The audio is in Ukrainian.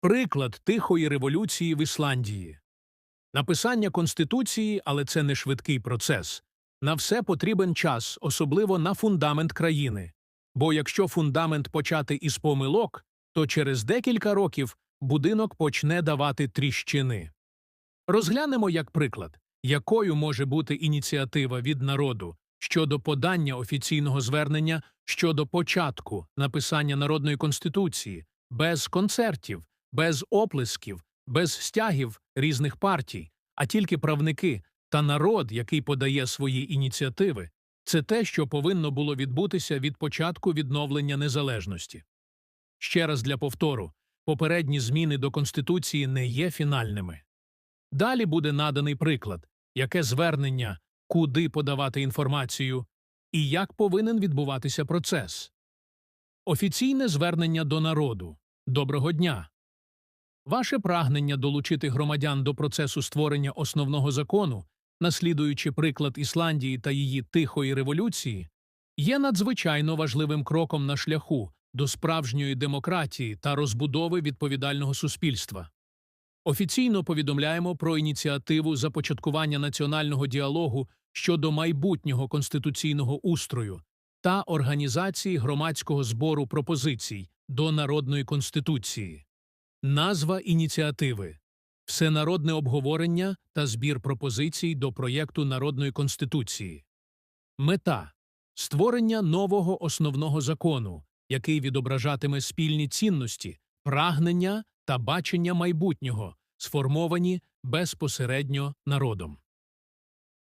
Приклад тихої революції в Ісландії. Написання Конституції, але це не швидкий процес. На все потрібен час, особливо на фундамент країни. Бо якщо фундамент почати із помилок, то через декілька років будинок почне давати тріщини. Розглянемо як приклад, якою може бути ініціатива від народу щодо подання офіційного звернення щодо початку написання народної конституції, без концертів, без оплесків, без стягів різних партій, а тільки правники та народ, який подає свої ініціативи, це те, що повинно було відбутися від початку відновлення незалежності. Ще раз для повтору, попередні зміни до Конституції не є фінальними. Далі буде наданий приклад, яке звернення, куди подавати інформацію і як повинен відбуватися процес. Офіційне звернення до народу. Доброго дня! Ваше прагнення долучити громадян до процесу створення основного закону, наслідуючи приклад Ісландії та її тихої революції, є надзвичайно важливим кроком на шляху до справжньої демократії та розбудови відповідального суспільства. Офіційно повідомляємо про ініціативу започаткування національного діалогу щодо майбутнього конституційного устрою та організації громадського збору пропозицій до народної конституції. Назва ініціативи Всенародне обговорення та збір пропозицій до проєкту народної конституції. Мета створення нового основного закону, який відображатиме спільні цінності, прагнення та бачення майбутнього, сформовані безпосередньо народом.